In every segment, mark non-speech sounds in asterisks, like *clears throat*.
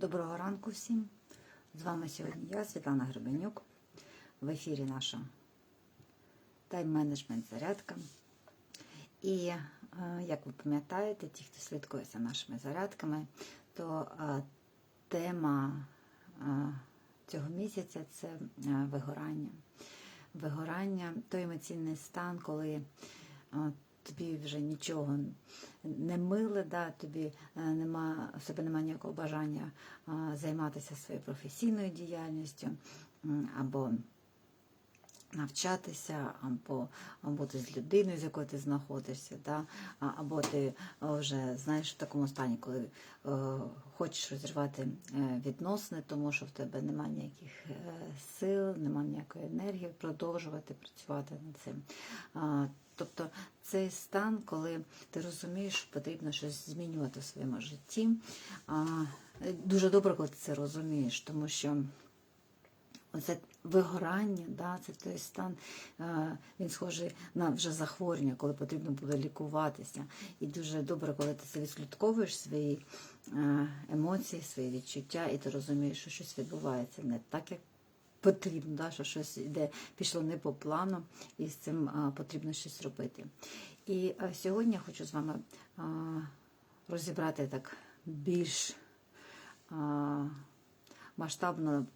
Доброго ранку всім. З вами сьогодні я, Світлана Гребенюк. В ефірі наша тайм-менеджмент зарядка. І е, як ви пам'ятаєте, ті, хто слідкує за нашими зарядками, то е, тема е, цього місяця це вигорання. Вигорання, той емоційний стан, коли тобі вже нічого не миле, да, тобі е, нема, в себе немає ніякого бажання е, займатися своєю професійною діяльністю або навчатися, або бути з людиною, з якою ти знаходишся, да? або ти е, вже знаєш в такому стані, коли е, хочеш розірвати е, відносини, тому що в тебе немає ніяких е, сил, немає ніякої енергії продовжувати працювати над цим. Тобто цей стан, коли ти розумієш, що потрібно щось змінювати в своєму житті. Дуже добре, коли ти це розумієш, тому що Оце вигорання, да, це той стан, е, він схожий на вже захворювання, коли потрібно буде лікуватися. І дуже добре, коли ти це відслідковуєш свої е, емоції, свої відчуття, і ти розумієш, що щось відбувається не так, як потрібно, да, що щось йде, пішло не по плану, і з цим е, потрібно щось робити. І е, сьогодні я хочу з вами е, розібрати так більш. е, масштабно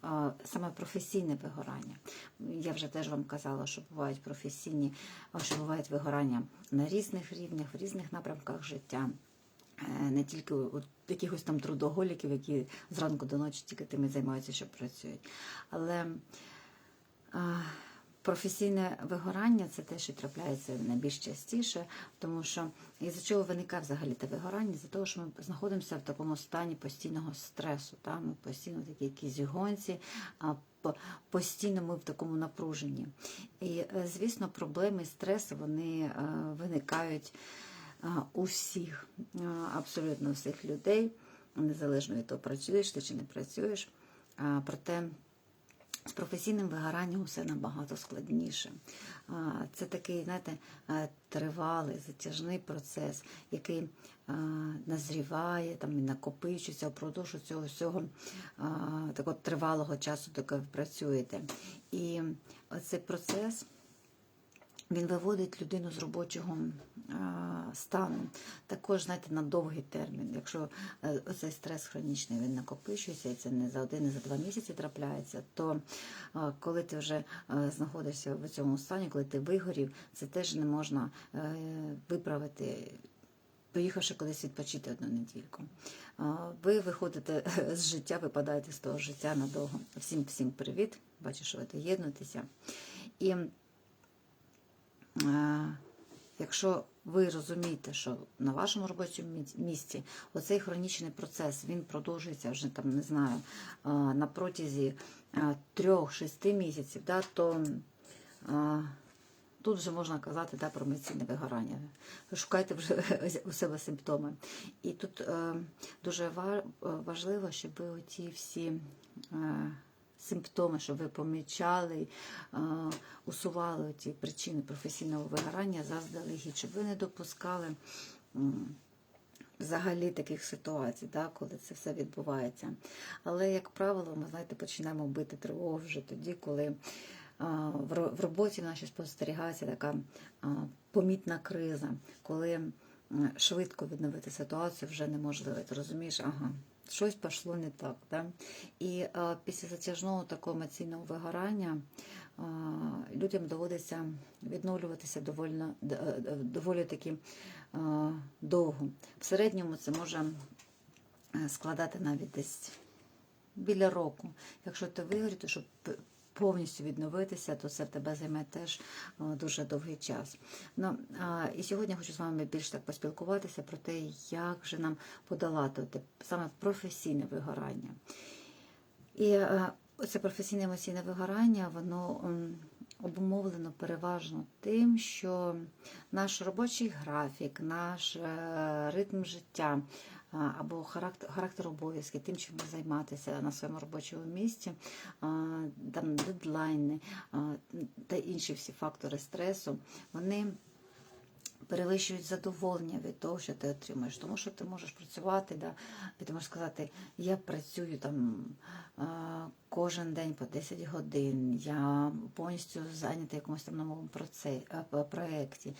саме професійне вигорання. Я вже теж вам казала, що бувають професійні, що бувають вигорання на різних рівнях, в різних напрямках життя. Е, Не тільки у якихось там трудоголіків, які зранку до ночі тільки тими займаються, що працюють. Але професійне вигорання це те, що трапляється найбільш частіше, тому що із-за чого виникає взагалі те вигорання? За того, що ми знаходимося в такому стані постійного стресу. Та? Ми постійно в такій якійсь гонці, а постійно ми в такому напруженні. І, е, звісно, проблеми, стреси вони е, виникають е, у всіх, абсолютно у всіх людей, незалежно від того, працюєш ти чи не працюєш. Проте з професійним вигоранням все набагато складніше. Це такий, знаєте, тривалий, затяжний процес, який назріває там, і накопичується впродовж цього всього такого тривалого часу, доки ви працюєте. І цей процес. Він виводить людину з робочого стану. Також, знаєте, на довгий термін. Якщо е, цей стрес хронічний він накопичується, і це не за один, не за два місяці трапляється, то коли ти вже е, знаходишся в цьому стані, коли ти вигорів, це теж не можна е, виправити. Поїхавши кудись відпочити одну недільку. Ви виходите з життя, випадаєте з того життя надовго. Всім всім привіт. Бачу, що ви доєднуєтеся. І Е, Якщо ви розумієте, що на вашому робочому місці оцей хронічний процес він продовжується вже там, не знаю, е, на протязі е, трьох-шести місяців, да, то е, тут вже можна казати да, про емоційне вигорання. Шукайте вже *laughs* у себе симптоми. І тут е, дуже важливо, щоб ви оті всі. е, симптоми, щоб ви помічали, е, усували ті причини професійного вигорання заздалегідь, щоб ви не допускали взагалі таких ситуацій, да, коли це все відбувається. Але, як правило, ми знаєте, починаємо бити тривогу вже тоді, коли е, в ро- в роботі нашій спостерігається така е, помітна криза, коли швидко відновити ситуацію вже неможливо. Ти розумієш, ага, щось пішло не так. Да? І е, після затяжного такого емоційного вигорання е, людям доводиться відновлюватися доволі, е, доволі таки е, довго. В середньому це може складати навіть десь біля року. Якщо ти то щоб повністю відновитися, то це в тебе займе теж е, дуже довгий час. Ну, і сьогодні хочу з вами більш так поспілкуватися про те, як же нам подолати те саме професійне вигорання. І е, це професійне емоційне вигорання, воно обумовлено переважно тим, що наш робочий графік, наш е, ритм життя або характер, характер обов'язки, тим, чим займатися на своєму робочому місці, там дедлайни та інші всі фактори стресу, вони перевищують задоволення від того, що ти отримуєш. Тому що ти можеш працювати, да, і ти можеш сказати, я працюю там кожен день по 10 годин, я повністю зайнятий в якомусь там новому проєкті.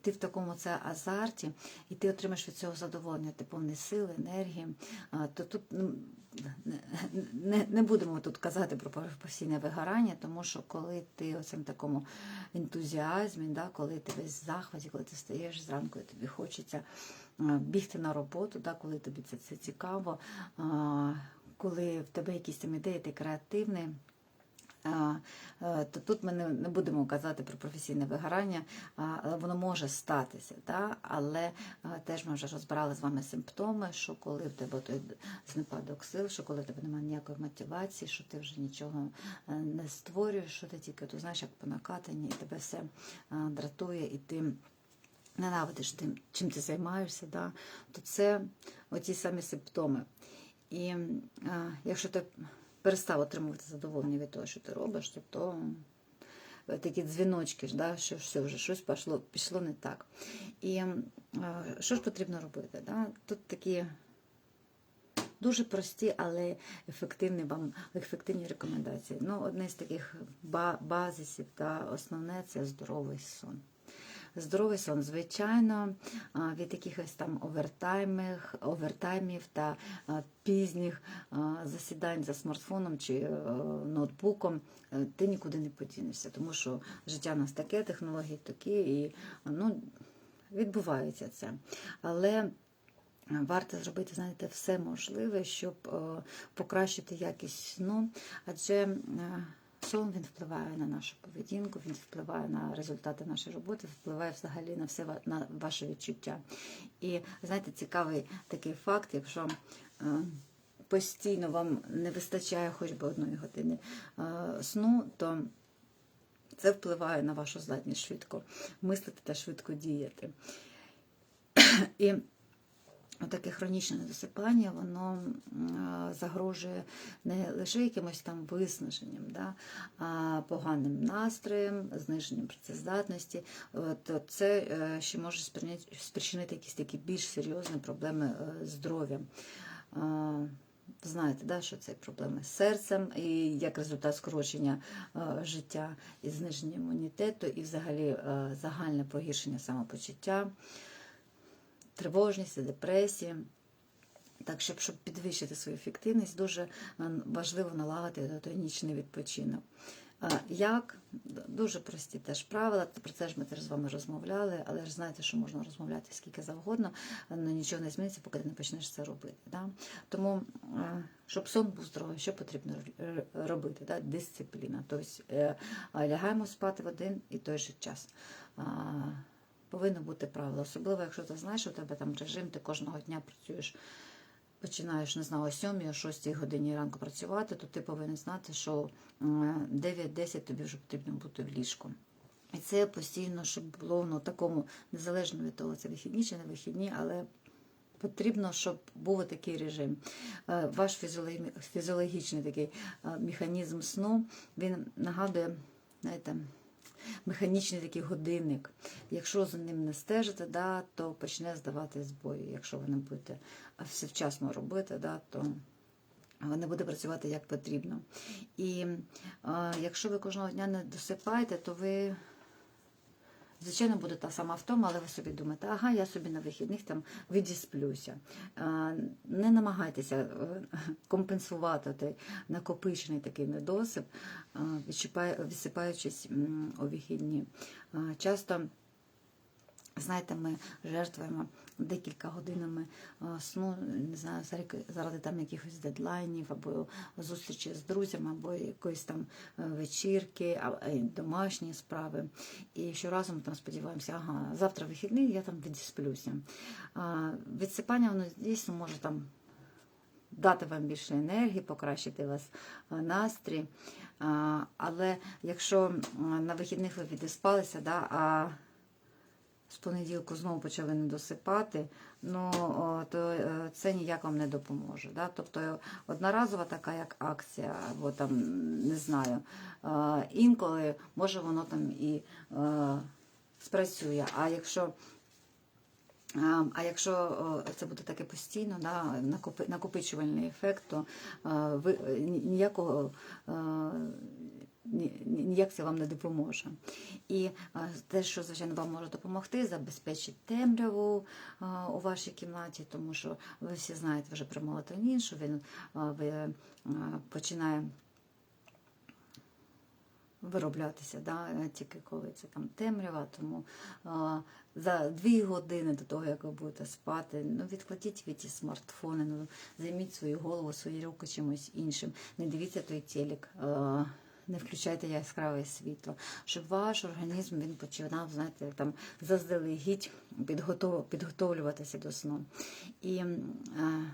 Ти в такому це азарті, і ти отримаєш від цього задоволення, ти повний сил, енергії. То тут ну, не, не, будемо тут казати про постійне вигорання, тому що коли ти у такому ентузіазмі, да, коли ти весь захваті, коли ти стаєш зранку, і тобі хочеться бігти на роботу, да, коли тобі це, це цікаво, коли в тебе якісь там ідеї, ти креативний. То тут ми не не будемо казати про професійне вигорання, але воно може статися. Да? Але теж ми вже розбирали з вами симптоми, що коли в тебе той знепадок сил, що коли в тебе немає ніякої мотивації, що ти вже нічого е, не створюєш, що ти тільки ти знаєш, як по накатанні, і тебе все дратує, і ти ненавидиш тим, чим ти займаєшся, да? то це оті самі симптоми. І а, якщо ти перестав отримувати задоволення від того, що ти робиш, то, то такі дзвіночки, да, що все вже щось пішло, пішло не так. І а, що ж потрібно робити? Да? Тут такі дуже прості, але ефективні вам ефективні рекомендації. Ну, одне з таких базисів та основне це здоровий сон. Здоровий сон, звичайно, від якихось там овертаймів, та пізніх засідань за смартфоном чи е, ноутбуком е, ти нікуди не подінешся, тому що життя у нас таке, технології такі, і ну, відбувається це. Але Варто зробити, знаєте, все можливе, щоб е, покращити якість сну, адже сон він впливає на нашу поведінку, він впливає на результати нашої роботи, впливає взагалі на все на ваше відчуття. І знаєте, цікавий такий факт, якщо е, постійно вам не вистачає хоч би одної години е, сну, то це впливає на вашу здатність швидко мислити та швидко діяти. *clears throat* І Таке хронічне недосипання, воно загрожує не лише якимось там виснаженням, да, а поганим настроєм, зниженням працездатності. От це е, ще може спричинити якісь такі більш серйозні проблеми е, здоров'ям. Знаєте, да, що це проблеми з серцем, і як результат скорочення е, життя і зниження імунітету, і взагалі е, загальне погіршення самопочуття тривожність, депресії. Так, щоб, щоб підвищити свою ефективність, дуже е, важливо налагодити той нічний відпочинок. Як? Дуже прості теж правила, про це ж ми теж з вами розмовляли, але ж знаєте, що можна розмовляти скільки завгодно, але нічого не зміниться, поки ти не почнеш це робити. Да? Тому, е, щоб сон був здоровий, що потрібно робити? Да? Дисципліна. Тобто е, лягаємо спати в один і той же час. Повинно бути правило, особливо, якщо ти знаєш, що у тебе там режим, ти кожного дня працюєш, починаєш, не знаю, о 7 о 6 годині ранку працювати, то ти повинен знати, що 9-10 тобі вже потрібно бути в ліжку. І це постійно, щоб було ну, такому, незалежно від того, це вихідні чи не вихідні, але потрібно, щоб був такий режим. Е, Ваш фізіологічний такий е, механізм сну, він нагадує, знаєте, механічний такий годинник. Якщо за ним не стежите, да, то почне здавати збої. Якщо ви не будете все вчасно робити, да, то не буде працювати як потрібно. І е, якщо ви кожного дня не досипаєте, то ви. Звичайно, буде та сама втома, але ви собі думаєте, ага, я собі на вихідних там відісплюся. Не намагайтеся е, *laughs* компенсувати той накопичений такий недосип, відсипаючись у вихідні. Часто Знаєте, ми жертвуємо декілька годинами е, сну, не знаю, заради, там якихось дедлайнів, або зустрічі з друзями, або якоїсь там е, вечірки, е, домашні справи. І щоразу ми там сподіваємося, ага, завтра вихідний, я там відсплюся. Відсипання воно дійсно може там дати вам більше енергії, покращити вас настрій. Але якщо на вихідних ви відіспалися, да, а з понеділку знову почали не досипати, ну то е, це ніяк вам не допоможе. Да? Тобто одноразова така як акція, або там не знаю. е, Інколи може воно там і е, спрацює. А якщо а якщо це буде таке постійно, да, накопичувальний ефект, то е, ви е, ніякого е, ні- ні- ніяк це вам не допоможе. І е, те, що звичайно вам може допомогти, забезпечить темряву е, у вашій кімнаті, тому що ви всі знаєте вже про мелатонін, що він е, ви, починає вироблятися, да, тільки коли це там темрява, тому за дві години до того, як ви будете спати, ну відкладіть від ті смартфони, ну займіть свою голову, свої руки чимось іншим. Не дивіться той телек, а, не включайте яскраве світло, щоб ваш організм він починав, знаєте, там заздалегідь підготов, підготовлюватися до сну. І а,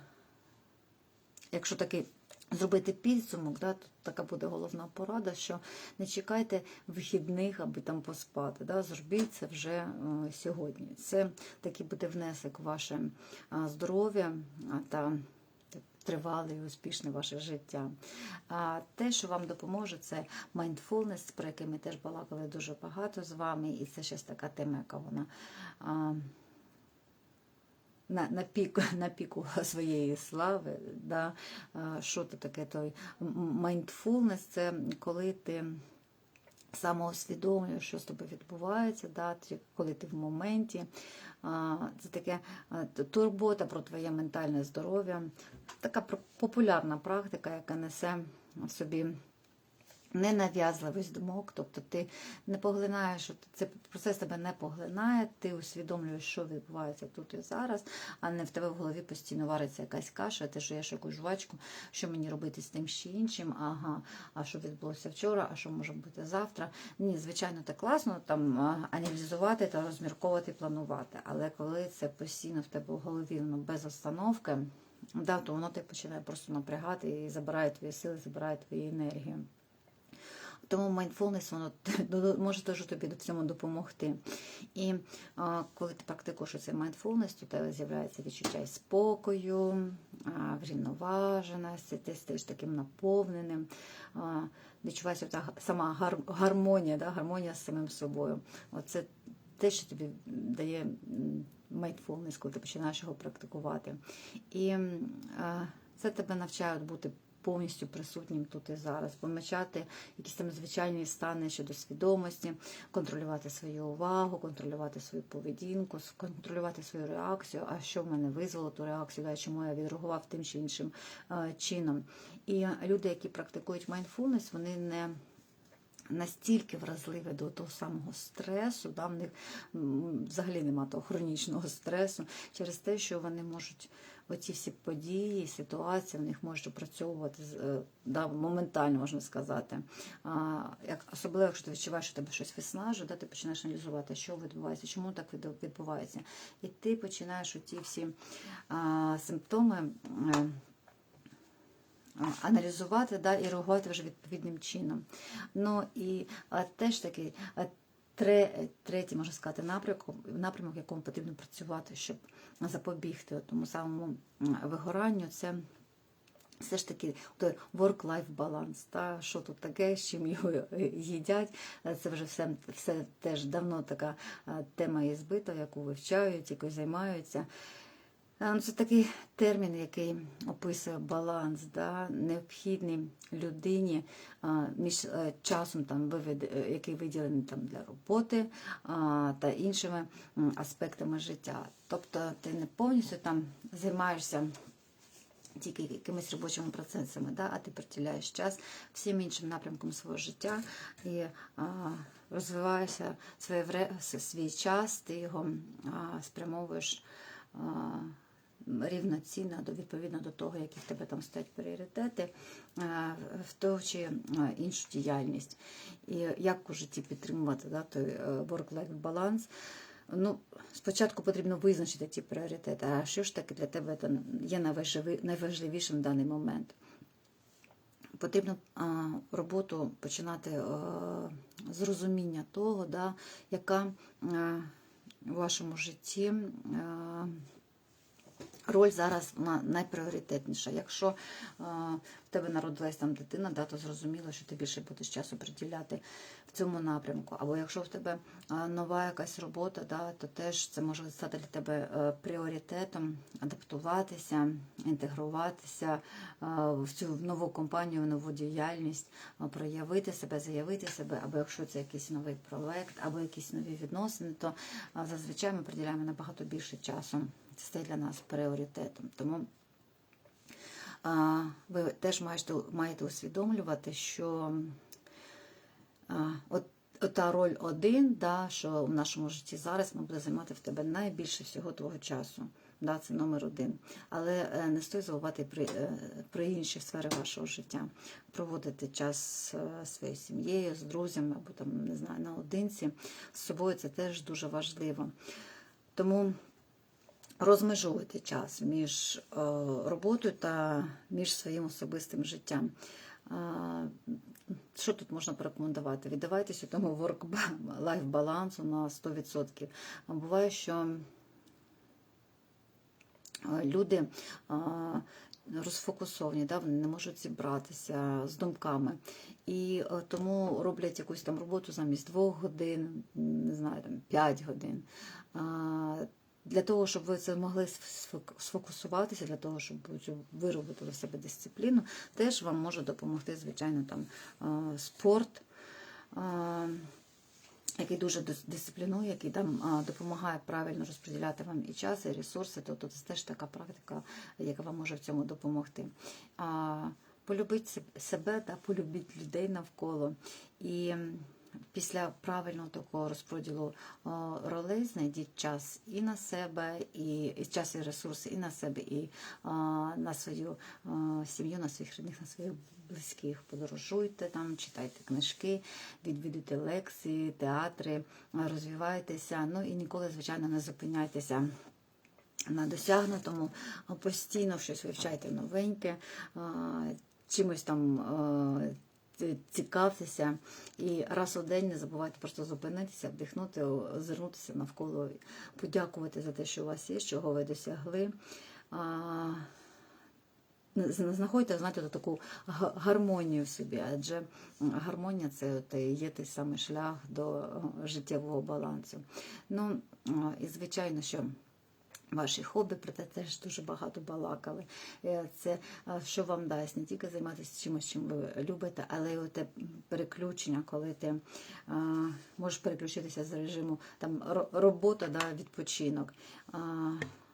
якщо такий зробити підсумок, да, то така буде головна порада, що не чекайте вихідних, аби там поспати. Да, зробіть це вже е, сьогодні. Це такий буде внесок в ваше е, здоров'я а, та тривале і успішне ваше життя. А те, що вам допоможе, це mindfulness, про який ми теж балакали дуже багато з вами, і це щось така тема, яка вона. а, на, на, піку, *laughs* на піку своєї слави. Да? Що це таке той mindfulness? Це коли ти самоусвідомлюєш, що з тобою відбувається, да? коли ти в моменті. Це таке турбота про твоє ментальне здоров'я, така популярна практика, яка несе в собі ненав'язливість думок, тобто ти не поглинаєш, цей процес тебе не поглинає, ти усвідомлюєш, що відбувається тут і зараз, а не в тебе в голові постійно вариться якась каша, ти жуєш якусь жвачку, що мені робити з тим чи іншим, ага, а що відбулося вчора, а що може бути завтра. Ні, звичайно, так класно там аналізувати та розмірковувати, планувати. Але коли це постійно в тебе в голові, воно без остановки, да, то воно тебе починає просто напрягати і забирає твої сили, забирає твою енергію. Тому mindfulness, воно *laughs* може дуже тобі до цьому допомогти. І а, коли ти практикуєш цей mindfulness, то у тебе з'являється відчуття спокою, врівноваженості, ти стаєш таким наповненим, а, відчувається та сама гар- гармонія, да, гармонія з самим собою. Оце те, що тобі дає mindfulness, коли ти починаєш його практикувати. І а, це тебе навчає бути повністю присутнім тут і зараз, помічати якісь там звичайні стани щодо свідомості, контролювати свою увагу, контролювати свою поведінку, контролювати свою реакцію, а що в мене визвало ту реакцію, да, чому я відреагував тим чи іншим е, чином. І люди, які практикують mindfulness, вони не настільки вразливі до того самого стресу, да, в них взагалі немає того хронічного стресу, через те, що вони можуть оці всі події, ситуації в них можуть опрацьовувати е, да, моментально, можна сказати. А, як, особливо, якщо ти відчуваєш, що тебе щось виснажує, да, ти починаєш аналізувати, що відбувається, чому так відбувається. І ти починаєш оці всі а, симптоми. е, аналізувати да, і реагувати вже відповідним чином. Ну і а, теж тре, третій, можна сказати, напрямок, напрямок, в якому потрібно працювати, щоб запобігти тому самому вигоранню, це все ж таки work-life баланс. Та, що тут таке, з чим його е, їдять. Це вже все, все теж давно така е, тема є збита, яку вивчають, якою займаються. Е, ну, Це такий термін, який описує баланс, да, необхідний людині між е, часом, там, е, який виділений там, для роботи та іншими аспектами життя. Тобто ти не повністю там займаєшся тільки якимись робочими процесами, да, а ти приділяєш час всім іншим напрямкам свого життя і а, розвиваєшся своє свій час, ти його а, спрямовуєш. А, рівноцінно до відповідно до того, які в тебе там стоять пріоритети, е, в ту чи е, іншу діяльність. І як у житті підтримувати да, той е, work-life баланс. Ну, спочатку потрібно визначити ті пріоритети, а що ж таки для тебе є найважливішим в даний момент. Потрібно роботу починати з розуміння того, да, яка у вашому житті Роль зараз вона найпріоритетніша. Якщо е, в тебе народилась там дитина, да, то зрозуміло, що ти більше будеш часу приділяти в цьому напрямку. Або якщо в тебе е, нова якась робота, да, то теж це може стати для тебе е, пріоритетом адаптуватися, інтегруватися е, в цю нову компанію, в нову діяльність, е, проявити себе, заявити себе, або якщо це якийсь новий проект, або якісь нові відносини, то зазвичай ми приділяємо набагато більше часу. Це для нас пріоритетом. Тому а, ви теж маєте, маєте усвідомлювати, що а, от, та роль один, да, що в нашому житті зараз ми буде займати в тебе найбільше всього твого часу. Да, це номер один. Але е, не стоїть забувати при, е, про інші сфери вашого життя. Проводити час е, своєю сім'єю, з друзями або там, не знаю, наодинці. З собою це теж дуже важливо. Тому розмежовуйте час між е, роботою та між своїм особистим життям. Що тут можна порекомендувати? Віддавайтеся тому work-life *laughs* балансу на 100%. Буває, що е, люди е, розфокусовані, да, вони не можуть зібратися з думками. І тому роблять якусь там роботу замість двох годин, не знаю, там 5 годин. Для того, щоб ви це могли сфокусуватися, для того, щоб виробити в себе дисципліну, теж вам може допомогти, звичайно, там спорт. який дуже дисциплінує, який там допомагає правильно розподіляти вам і час, і ресурси. Тобто це теж така практика, яка вам може в цьому допомогти. Полюбіть себе та полюбіть людей навколо. І після правильного такого розподілу ролей знайдіть час і на себе, і, і час і ресурси, і на себе, і а, на свою а, сім'ю, на своїх рідних, на своїх близьких. Подорожуйте там, читайте книжки, відвідуйте лекції, театри, розвивайтеся. Ну і ніколи, звичайно, не зупиняйтеся. На досягнутому постійно щось вивчайте новеньке, чимось там цікавтеся. І раз у день не забувайте просто зупинитися, вдихнути, озирнутися навколо, подякувати за те, що у вас є, чого ви досягли. Знаходьте, знаєте, таку гармонію в собі, адже гармонія це є той самий шлях до життєвого балансу. Ну, і звичайно, що ваші хобі, про це теж дуже багато балакали. Е, Це е, що вам дасть не тільки займатися чимось, чим ви любите, але й те переключення, коли ти е, можеш переключитися з режиму там робота, да, відпочинок. е,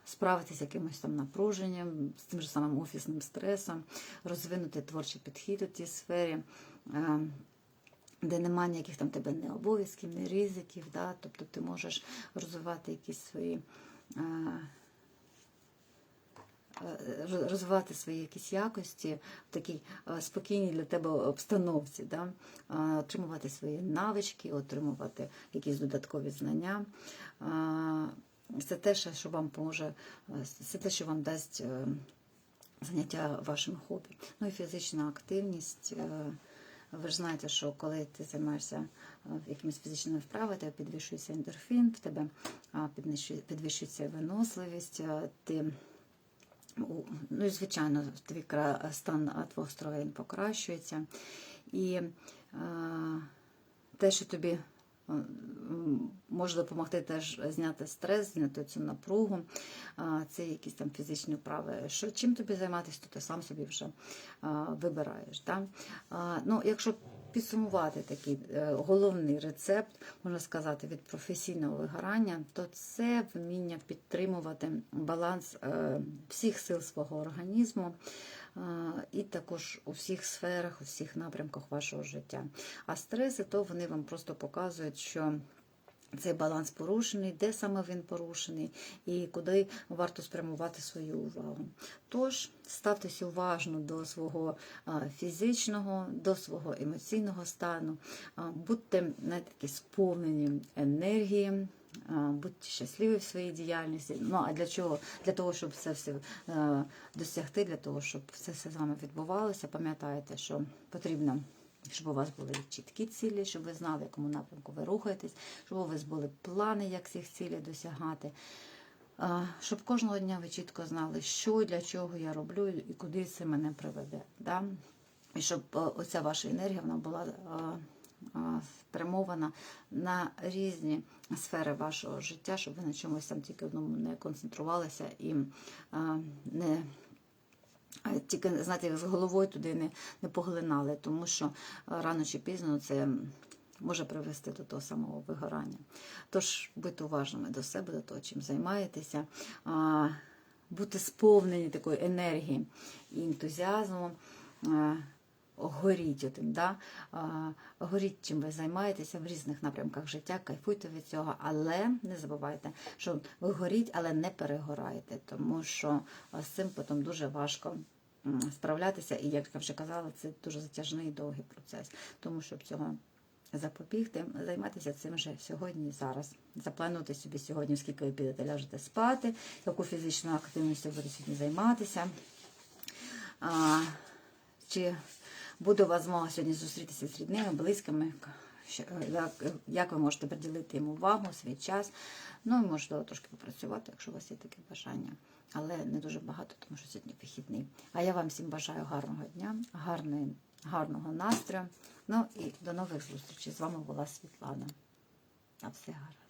Справитися з якимось там напруженням, з тим же самим офісним стресом, розвинути творчий підхід у тій сфері, де немає ніяких там тебе не обов'язків, не ризиків. Да? Тобто ти можеш розвивати якісь свої розвивати свої якісь якості в такій е, спокійній для тебе обстановці, да? Е, отримувати свої навички, отримувати якісь додаткові знання. Е, Це те, що вам поможе, е, це те, що вам дасть е, заняття вашим хобі. Ну і фізична активність. Е, Ви ж знаєте, що коли ти займаєшся е, якимись фізичними вправами, тебе підвищується ендорфін, в тебе підвищується виносливість, е, ти ну і звичайно, твій стан а, твого здоров'я покращується. І е, те, що тобі е, може допомогти теж зняти стрес, зняти цю напругу, це якісь там фізичні вправи. Що чим тобі займатися, то ти сам собі вже вибираєш. Да? Ну, якщо підсумувати такий е, головний рецепт, можна сказати, від професійного вигорання, то це вміння підтримувати баланс е, всіх сил свого організму. І також у всіх сферах, у всіх напрямках вашого життя. А стреси, то вони вам просто показують, що цей баланс порушений, де саме він порушений і куди варто спрямувати свою увагу. Тож ставтесь уважно до свого фізичного, до свого емоційного стану, будьте знаєте, такі сповнені енергії. Будьте щасливі в своїй діяльності. Ну а для чого? Для того, щоб це все е, досягти, для того, щоб це все з вами відбувалося. Пам'ятайте, що потрібно щоб у вас були чіткі цілі, щоб ви знали, в якому напрямку ви рухаєтесь, щоб у вас були плани, як цих цілей досягати. Щоб кожного дня ви чітко знали, що для чого я роблю і куди це мене приведе. Да? І щоб е, оця ваша енергія вона була е, спрямована на різні сфери вашого життя, щоб ви на чомусь там тільки одному не концентрувалися і не тільки знаєте, з головою туди не, не поглинали, тому що рано чи пізно це може привести до того самого вигорання. Тож будьте уважними до себе, до того, чим займаєтеся, бути сповнені такої енергії і ентузіазму. Горіть отим, да? горіть, чим ви займаєтеся в різних напрямках життя, кайфуйте від цього, але не забувайте, що ви горіть, але не перегораєте, тому що з цим потім дуже важко справлятися. І як я вже казала, це дуже затяжний і довгий процес. Тому щоб цього запобігти, займатися цим вже сьогодні і зараз. Запланувати собі сьогодні, скільки ви підете ляжете спати, яку фізичну активністю будете сьогодні займатися. А, чи буде у вас змога сьогодні зустрітися з рідними, близькими? Як, як ви можете приділити їм увагу, свій час? Ну, і можливо, трошки попрацювати, якщо у вас є таке бажання. Але не дуже багато, тому що сьогодні вихідний. А я вам всім бажаю гарного дня, гарної, гарного настрою. Ну і до нових зустрічей. З вами була Світлана. На все гарно.